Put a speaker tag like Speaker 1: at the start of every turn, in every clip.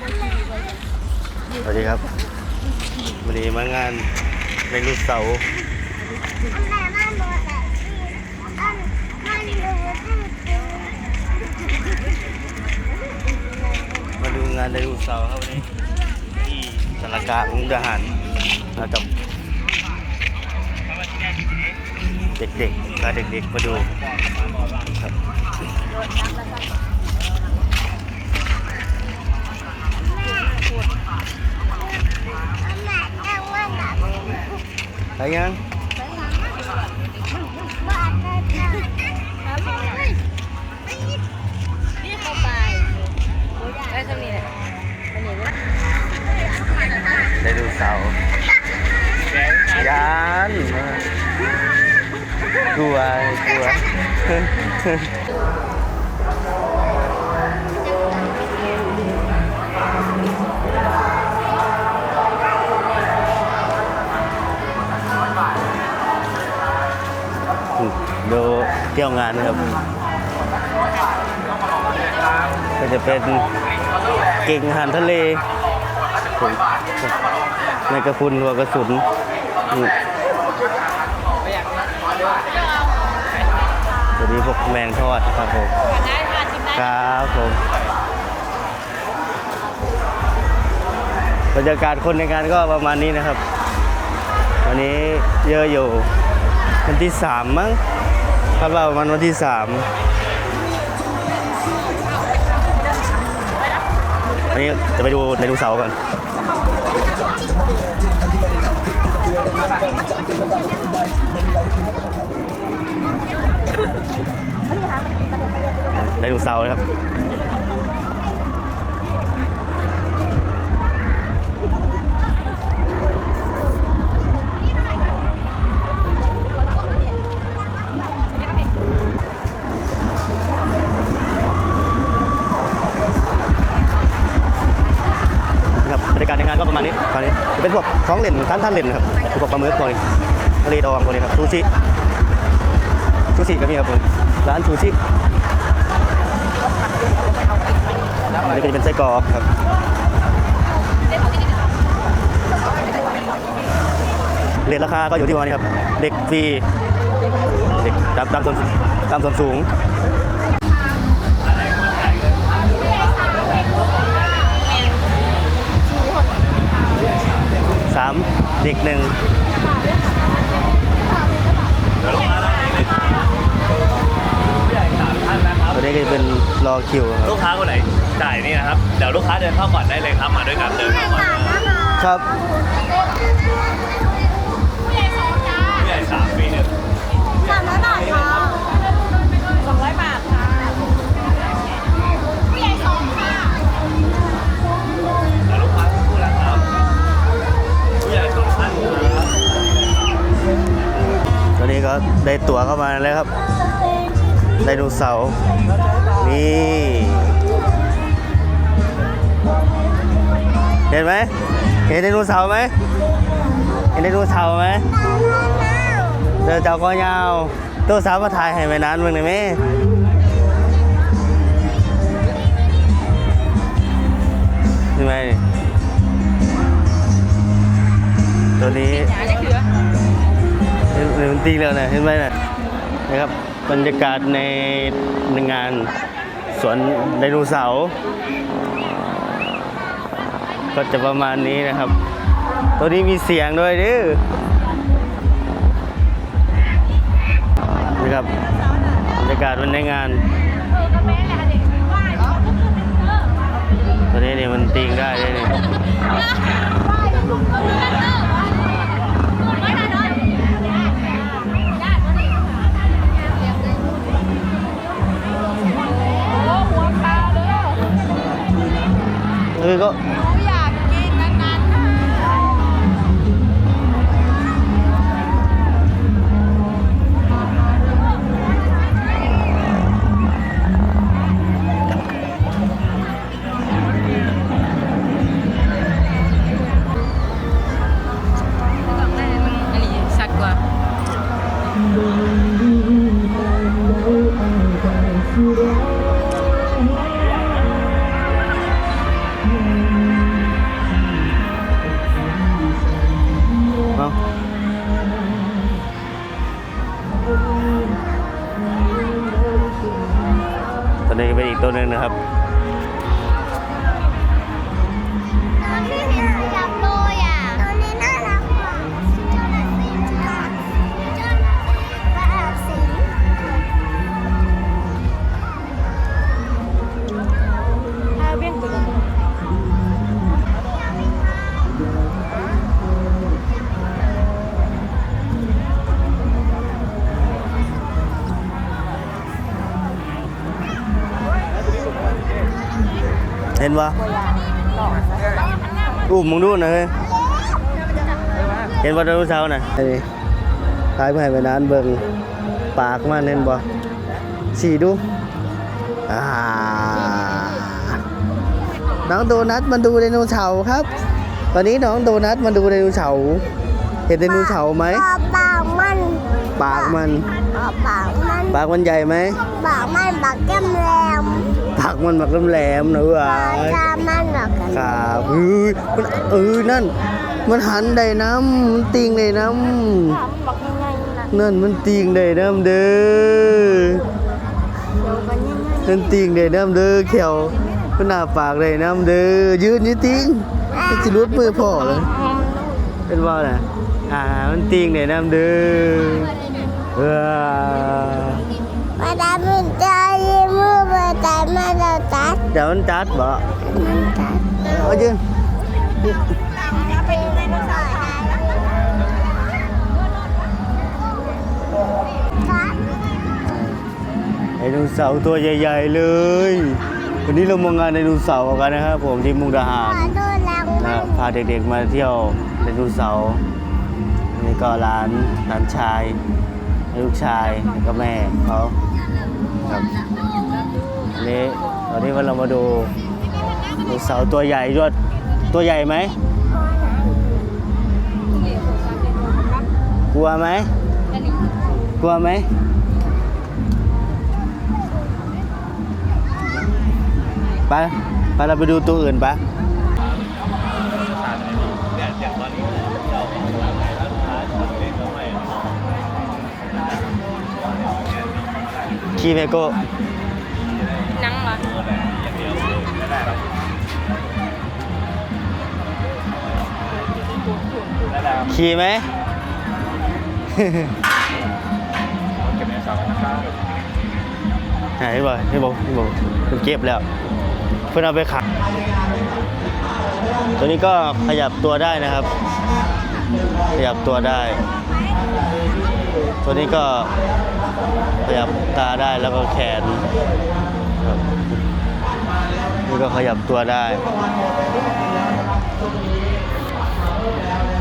Speaker 1: สวัสดีครับวันนี้มางานในรูปเสาร์
Speaker 2: อันอันมันดูตื้อตื้อ
Speaker 1: มาดูงานในรูปเสาร์ครับวันนี้ที่สารกลางมุกดาหารมากับเด็กๆพาเด็กๆมาดูครับ
Speaker 2: อันไหนแต่ว่
Speaker 3: ดู
Speaker 1: เสาร์ยวเที่ยวงานครับ ก็จะเป็นเก่งอาหารทะเลในกระพุนหัวกระสุนอืมตัวนี้พวกแมงทอดครับผม
Speaker 3: ได้ค่ะชิมได้
Speaker 1: ครับผมบรรยากาศคนในงานก็ประมาณนี้นะครับ วันนี้เยอะอยู่ วันที่สามมั้งคาดว่าประมาณวันที่สามวันนี้จะไปดูในดูเสาร์ก่อนไดโนเสาร์นะครับ เป็นพวกของเล่นท่านท่านเล่นครับพวกปลาหมึกพวกนี้ทะเลดองพวกนี้ครับซูชิซูชิก็มีครับผมร้านซูชิอันนี้ก็จะเป็นไส้กรอกครับเรทราคาก็อยู่ที่ประมาณนี้ครับ เด็กฟรี เด็กตามตามส่วนตามส่วนสูง สามเด็กหนึ่งตอนนี้ก็จะเป็นรอคิวค
Speaker 4: ลู
Speaker 1: รับ
Speaker 4: กค้าคนไหนจ่ายนี่นะครับ เดี๋ยวลูกค้าเดินเข้าก่อนได้เลยครับ มาด้วยกันเดินเข้าก่อนเลย
Speaker 1: ครับ
Speaker 4: ผู้ใหญ่สามปีหนึ่ง
Speaker 2: สามร้อยบาทค่ะ
Speaker 4: นี้
Speaker 1: ก็ได้ตั๋วเข้ามาแล้วครับ ไดโนเสาร์นี่เห็นไหมเห็นไดโนเสาร์ไหมเห็นไดโนเสาร์ไหมเจอเจ้าก็ยาวตัวสาวมาถ่ายให้แม่นานมึงหน่อยไหมเห็นไหมตัวนี้
Speaker 3: เห็
Speaker 1: นเห็นมันตีแล้วนะเห็นไหมนะนะครับบรรยากาศในในงานสวนไดโนเสาร์ก็จะประมาณนี้นะครับ ตัวนี้มีเสียงด้วยเด้นะครับบรรยากาศวันในงาน ตัวนี้เนี่ยมันตีงได้ด้วยนี่
Speaker 3: หั คือ
Speaker 1: ก็ ตัวหนึ่งนะครับ เห็นปะ
Speaker 3: หล่อ
Speaker 1: อุ้มมึงดูหน่อยเฮ้ยเห็นปะไดโนเสาร์น่ะไอ้นี่ขายไปให้ไปนานเบิ่งปากมันเห็นปะสีดูอ่าน้องโดนัทมาดูไดโนเสาร์ครับ ตอนนี้น้องโดนัทมาดูไดโนเสาร์เห็นไดโนเสาร์ไหม
Speaker 2: ปากมัน
Speaker 1: ปากมัน
Speaker 2: ปากมัน
Speaker 1: ปากมันใหญ่ไหม
Speaker 2: ปากมันปากแก้มแหล ม
Speaker 1: ปากมันแบบแหลมๆนะเว้
Speaker 2: ปาก
Speaker 1: ย
Speaker 2: ตามันหนักกัน
Speaker 1: ครับเฮ้ยมันเออนั่น มันหันได้น้ำมันติงได้น้
Speaker 3: ถามบอกยังไงนะำ
Speaker 1: นั่นมันติงได้น้ำเด้อ
Speaker 3: เดี๋ยวกันยังไง
Speaker 1: มันติงได้น้ำเด้อแขวมันหน้าปากได้น้ำเด้อยืนนี่ติงมันจะรุดมือพ่อเลยเป็นว่าน่ะอ่ามันติงได้น้ำเด้อเออ
Speaker 2: เวลามันจะยืม มือไปแต่มันจะตัด
Speaker 1: เดี๋ยวมันจัดบ่
Speaker 2: มันตัด
Speaker 1: เอายืน
Speaker 2: ตัด
Speaker 1: ไดโนเสาร์ตัวใหญ่ๆเลย วันนี้เรามางานไดโนเสาร์กันนะครับผมที่มุกดาหาร
Speaker 2: ขอโทษแล้ว
Speaker 1: นะพาเด็กๆมาเที่ยวไดโนเสาร์นี่ก็ร้านร้านชาย ลูกชายแล้วก็แม่เขาครับอั นนี้ตอนนี้เรามาดูดเสาตัวใหญ่ด้วยตัวใหญ่ไหมกลัวไหมกลัวไหมไปไปเราไปดูตัวอื่นปะ
Speaker 4: ขี้เราร้านค้าของเล่นก็ไม่
Speaker 1: คีเมโก
Speaker 3: อ
Speaker 1: ขี่ไหม
Speaker 4: เก็บในสาวนะครับ
Speaker 1: หายบ่พี่บอกพี่บอกเพิ่นเก็บแล้ว เพื่อนเอาไปขายตัวนี้ก็ขยับตัวได้นะครับ ขยับตัวได้ ตัวนี้ก็ขยับตาได้แล้วก็แขนครับ นี่ก็ขยับตัวได้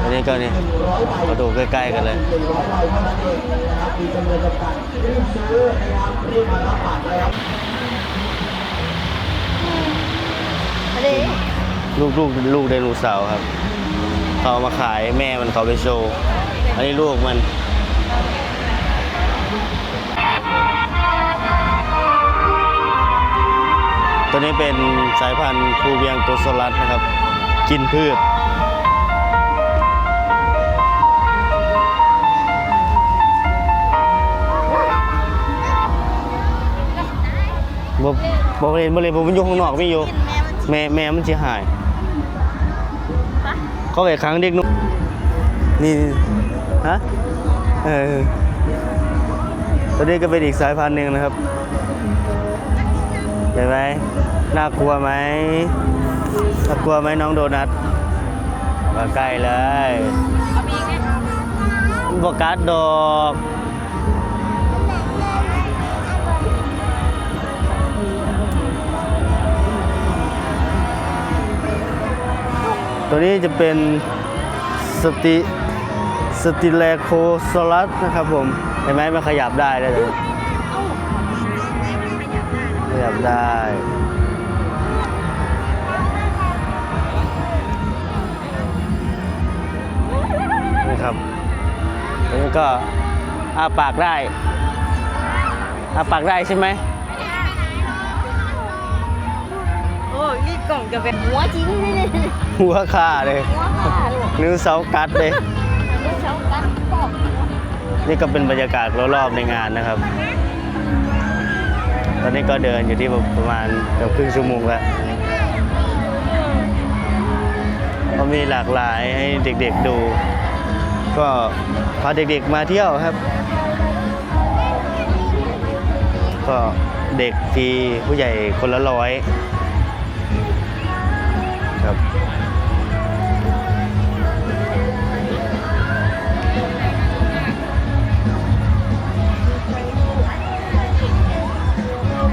Speaker 1: อันนี้ก็นี่มาดูใกล้ๆกันเลยลูกลูกลูกไดโนเสาร์ครับเขามาขายแม่มันเขาไปโชว์ อันนี้ลูกมัน ตัวนี้เป็นสายพันธุ์คูเวียงโตโซลัสนะครับ กินพืช บ่บ่เล่นบ่เล่นผมมันอยู่ข้างนอกไม่อยู่ แม่แม่มันสิหาย เขาไปค้างเด็กนุ่มนี่ ฮะ เออตัวนี้ก็เป็นอีกสายพันธุ์หนึ่งนะครับ เห็นไหมน่ากลัวไหมน่ากลัวไหมน้องโดนัทมาใกล้เลย
Speaker 3: เอาไปอีกไหม
Speaker 1: บกัดดอกตัวนี้จะเป็นสติสติเลโคโซลัสนะครับผม เห็นไหมมันขยับได้เลย ยับได้นี่ครับอันนี้ก็อาปากได้อาปากได้ใช่ไหม
Speaker 3: โอ้ยนี่กล่องจะเป็นหัวจริงเลยเนี่ย
Speaker 1: หัวขาเลย
Speaker 3: หัวขาลูก
Speaker 1: นิ้วเสากัดเลย
Speaker 3: ลูกเช้ากัดปอก
Speaker 1: นี่ก็เป็นบรรยากาศรอบๆในงานนะครับ ตอนนี้ก็เดินอยู่ที่ประมาณเกือบครึ่งชั่วโมงแล้วก็มีหลากหลายให้เด็กๆดู ก็พาเด็กๆมาเที่ยวครับ ก็เด็กฟรีผู้ใหญ่คนละร้อย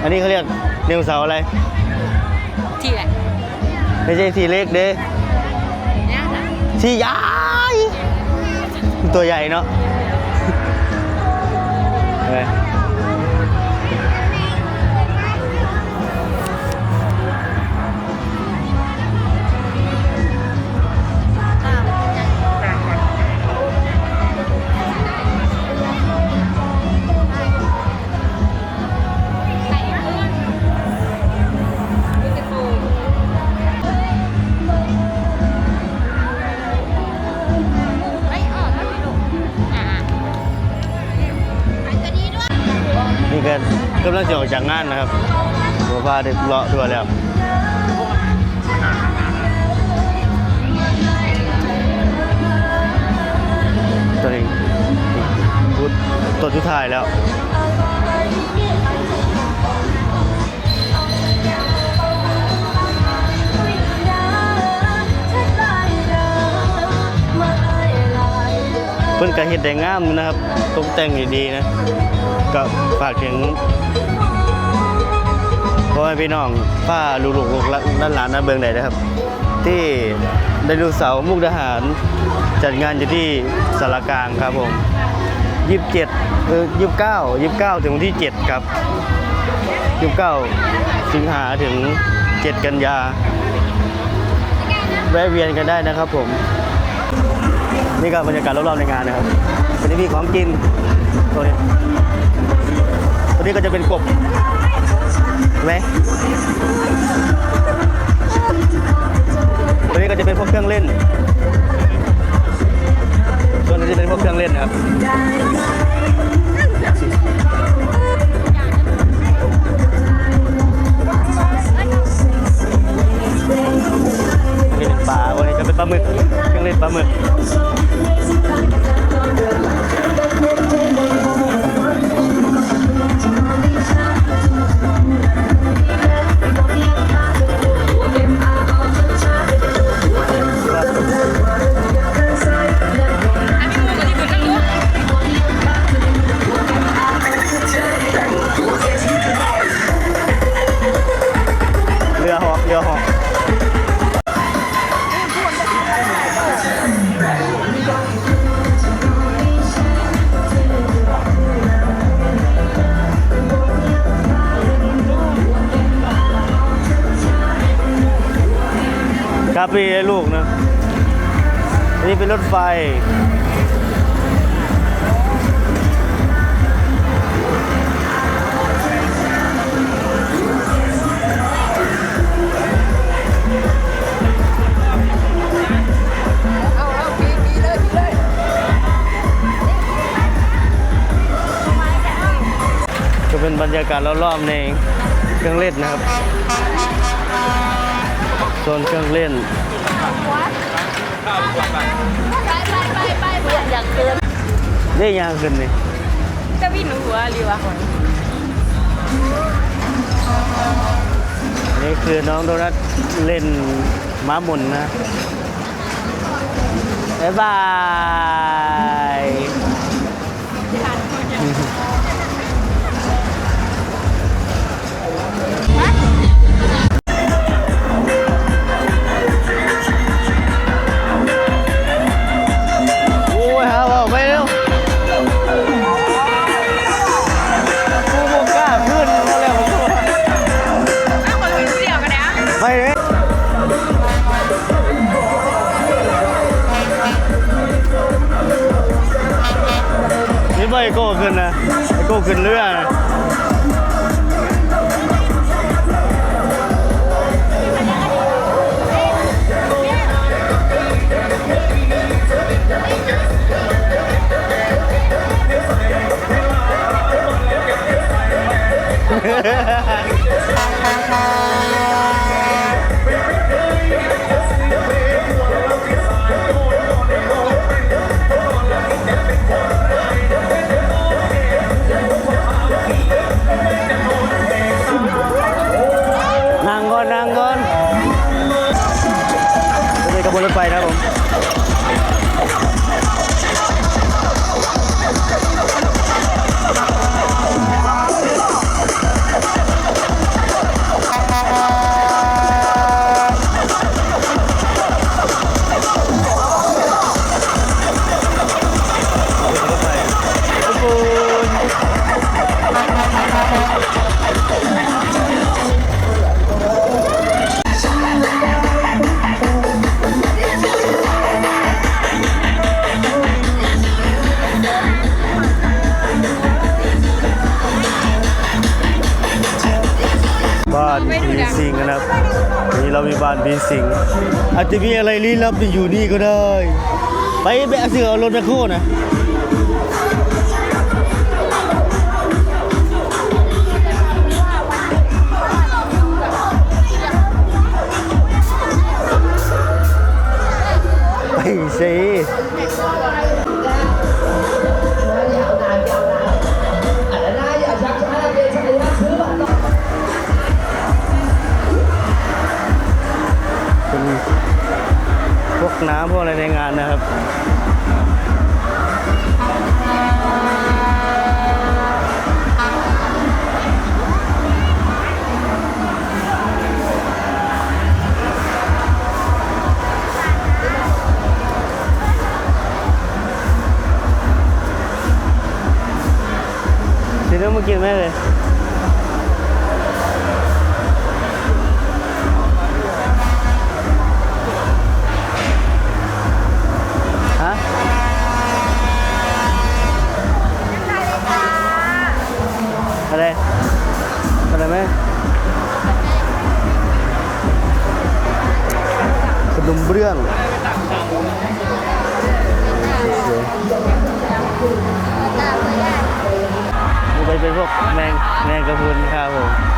Speaker 1: อันนี้เขาเรียกเนวเสาร์อะไร
Speaker 3: ที่ไหน
Speaker 1: ไม่ใช่ทีเล็กเด้
Speaker 3: เนี่ยค่ะ
Speaker 1: ทีใหญ่ตัวใหญ่เนาะเห็นไหม
Speaker 3: ไม่
Speaker 1: นี่ก็กำลังจะออกจากงานนะครับหัวพาเด็กเลาะตัวแล้วตัวนี้พูดตัวทุดท้ายแล้ว เพิ่นก็เฮ็ดได้งามนะครับตกแต่งดีๆนะก็ฝากถึงพ่อแม่พี่น้องป้าลูกๆด้านหลานนะเบิงได้นะครับ ที่ไดโนเสาร์มุกดาหาร จัดงานอยู่ที่สารกลางครับผม27เออ29 29ถึงวันที่7ครับ29สิงหาถึง7กันยาแวะเวียนกันได้นะครับผม นี่ก็บรรยากาศรอบๆในงานนะครับวันนี้มีของกินตัวนี้ตัวนี้ก็จะเป็นกบเห็นไหมตัวนี้ก็จะเป็นพวกเครื่องเล่นตัวนี้จะเป็นพวกเครื่องเล่นนะครับ ปลาหมึกเครื่องเล่นปลาหมึก นนี้เป็นรถไฟ ก็เป็นบรรยากาศรอบๆในเครื่องเล่นนะครับโซนเครื่องเล่น
Speaker 3: ไปไปไปไปเพื่อนอยากเกิน
Speaker 1: ได้ยังขึ้นนี่
Speaker 3: ก็วิ่งหัวรีวะ
Speaker 1: นี่คือน้องโดนัทเล่นม้าหมุนนะบ๊ายบาย ขึ้น
Speaker 3: นะ
Speaker 1: ไอโก้ขึ้นเรือนะ จจะมีอะไรลี้ลับอยู่นี่ก็ได้ ไปแบะเสือเอารถแมคโครนะ กินไหมเลยฮะอะไร อะไรไหมขนมเบื้องนี่ไเป็นพวกแมงแมงกระพุนครับผม